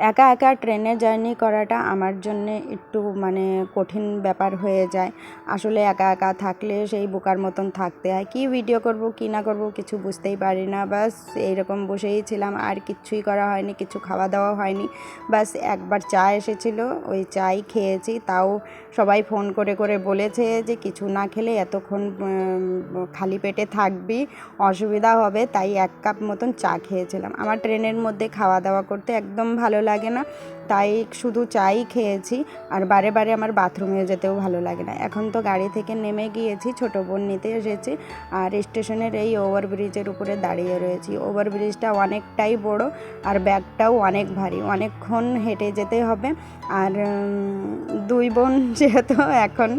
একা একা ট্রেনে জার্নি করাটা আমার জন্যে একটু মানে কঠিন ব্যাপার হয়ে যায়। আসলে একা একা থাকলে সেই বোকার মতন থাকতে হয়। কী ভিডিও করব, কী না করব কিছু বুঝতেই পারি না। বাস এইরকম বসেই ছিলাম। আর কিচ্ছুই করা হয়নি, কিছু খাওয়া দাওয়া হয়নি। বাস একবার চা এসেছিল, ওই চাই খেয়েছি। তাও সবাই ফোন করে করে বলেছে যে কিছু না খেলে এতক্ষণ খালি পেটে থাকবি, অসুবিধা হবে। তাই এক কাপ মতন চা খেয়েছিলাম। আমার ট্রেনের মধ্যে খাওয়া দাওয়া করতে একদম ভালো লাগে না। তাই শুধু চাই খেয়েছি আর বারে বারে আমার বাথরুমে যেতেও ভালো লাগে না। এখন তো গাড়ি থেকে নেমে গিয়েছি, ছোটো বোন নিতে এসেছি আর স্টেশনের এই ওভারব্রিজের উপরে দাঁড়িয়ে রয়েছি। ওভারব্রিজটা অনেকটাই বড় আর ব্যাগটাও অনেক ভারী। অনেকক্ষণ হেঁটে যেতে হবে আর দুই বোন যেহেতু এখন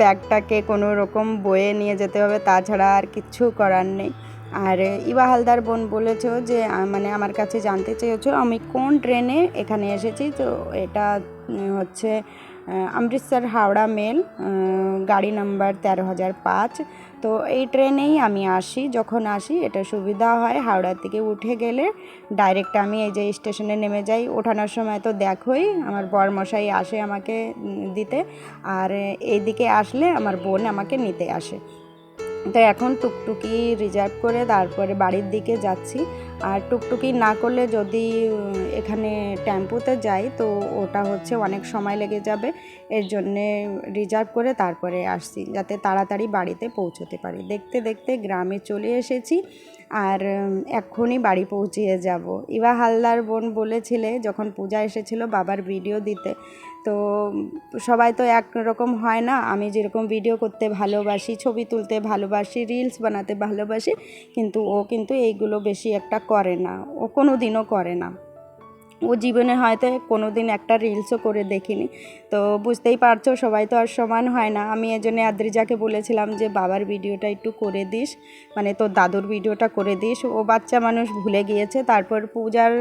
ব্যাগটাকে কোনো রকম বয়ে নিয়ে যেতে হবে, তাছাড়া আর কিচ্ছু করার নেই। আর ইবা হালদার বোন বলেছ যে মানে আমার কাছে জানতে চেয়েছো, আমি কোন ট্রেনে এখানে এসেছি? তো এটা হচ্ছে অমৃতসর হাওড়া মেল গাড়ি নাম্বার তেরো হাজার পাঁচ। তো এই ট্রেনেই আমি আসি, যখন আসি এটা সুবিধা হয় হাওড়া থেকে উঠে গেলে। ডাইরেক্ট আমি এই যে স্টেশনে নেমে যাই, ওঠানোর সময় তো দেখোই, আমার বরমশাই আসে আমাকে দিতে। আর এইদিকে আসলে আমার বোন আমাকে নিতে আসে। তো এখন টুকটুকি রিজার্ভ করে তারপরে বাড়ির দিকে যাচ্ছি। আর টুকটুকি না করলে যদি এখানে টেম্পুতে যাই, তো ওটা হচ্ছে অনেক সময় লেগে যাবে। এর জন্যে রিজার্ভ করে তারপরে আসছি, যাতে তাড়াতাড়ি বাড়িতে পৌঁছতে পারি। দেখতে দেখতে গ্রামে চলে এসেছি আর এক্ষুনি বাড়ি পৌঁছিয়ে যাব। ইভা হালদার বোন বলেছিলে, যখন পূজা এসেছিল বাবার ভিডিও দিতে, তো সবাই তো একরকম হয় না। আমি যেরকম ভিডিও করতে ভালোবাসি, ছবি তুলতে ভালোবাসি রিলস বানাতে ভালোবাসি, কিন্তু ও কিন্তু এইগুলো বেশি একটা করে না ও কোনো দিনও করে না। ও জীবনে হয়তো কোনো দিন একটা রিলসও করে দেখিনি। তো বুঝতেই পারছ, সবাই তো আর সমান হয় না। আমি এজন্য আদ্রিজাকে বলেছিলাম যে, বাবার ভিডিওটা একটু করে দিস মানে তোর দাদুর ভিডিওটা করে দিস। ও বাচ্চা মানুষ ভুলে গিয়েছে। তারপর পূজার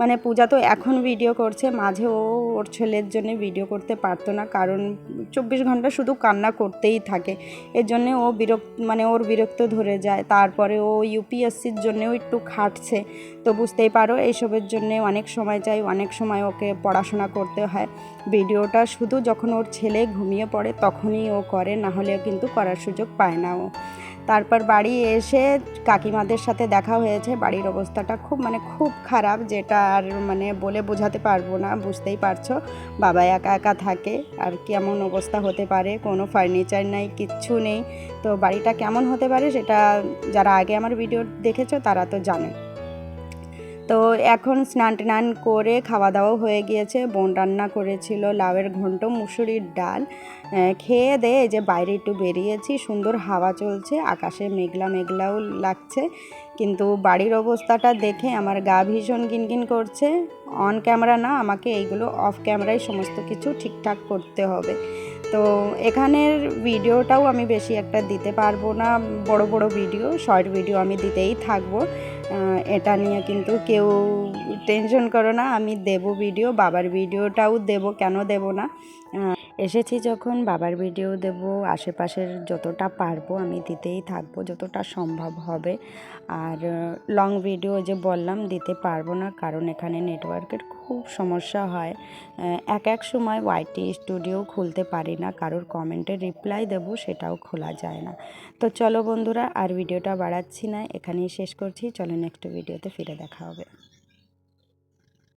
মানে পূজা তো এখন ভিডিও করছে, মাঝে ও ওর ছেলের জন্য ভিডিও করতে পারতো না। কারণ চব্বিশ ঘণ্টা শুধু কান্না করতেই থাকে। এর জন্যে ও বিরক্ত মানে ওর বিরক্ত ধরে যায়। তারপরে ও ইউপিএসসির জন্যেও একটু খাটছে। তো বুঝতেই পারো এইসবের জন্যে অনেক সময় চাই অনেক সময় ওকে পড়াশোনা করতে হয়। ভিডিওটা শুধু যখন ওর ছেলে ঘুমিয়ে পড়ে তখনই ও করে, না হলে কিন্তু করার সুযোগ পায় না ও। তারপর বাড়ি এসে কাকিমাদের সাথে দেখা হয়েছে, বাড়ির অবস্থাটা খুব মানে খুব খারাপ, যেটা আর মানে বলে বোঝাতে পারব না, বুঝতেই পারছ। বাবা একা একা থাকে, আর কেমন অবস্থা হতে পারে, কোনো ফার্নিচার নাই, কিচ্ছু নেই। তো বাড়িটা কেমন হতে পারে সেটা যারা আগে আমার ভিডিও দেখেছ তারা তো জানে। তো এখন স্নান টান করে খাওয়া দাওয়া হয়ে গিয়েছে, বোন রান্না করেছিল লাউয়ের ঘন্ট, মুসুরির ডাল। খেয়ে দে, এই যে বাইরে একটু বেরিয়েছি, সুন্দর হাওয়া চলছে, আকাশে মেঘলা মেঘলাও লাগছে, কিন্তু বাড়ির অবস্থাটা দেখে আমার গা ভীষণ কিনকিন করছে। অন ক্যামেরা না, আমাকে এইগুলো অফ ক্যামেরায় সমস্ত কিছু ঠিকঠাক করতে হবে। তো এখানের ভিডিওটাও আমি বেশি একটা দিতে পারব না। বড় বড় ভিডিও, শর্ট ভিডিও আমি দিতেই থাকব। এটা নিয়ে কিন্তু কেউ টেনশন করো না, আমি দেব ভিডিও, বাবার ভিডিওটাও দেব, কেন দেব না? এসেছি যখন, বাবার ভিডিও দেব, আশেপাশের যতটা পারব আমি দিতেই থাকব, যতটা সম্ভব হবে। আর লং ভিডিও যে বললাম, দিতে পারব না, কারণ এখানে নেটওয়ার্কের খুব সমস্যা হয়। এক এক সময় ওয়াইটি স্টুডিও খুলতে পারি না, কারোর কমেন্টে রিপ্লাই দেব, সেটাও খোলা যায় না। তো চলো বন্ধুরা, আর ভিডিওটা বাড়াচ্ছি না, এখানেই শেষ করছি, চলো নেক্সট ভিডিওতে ফিরে দেখা হবে।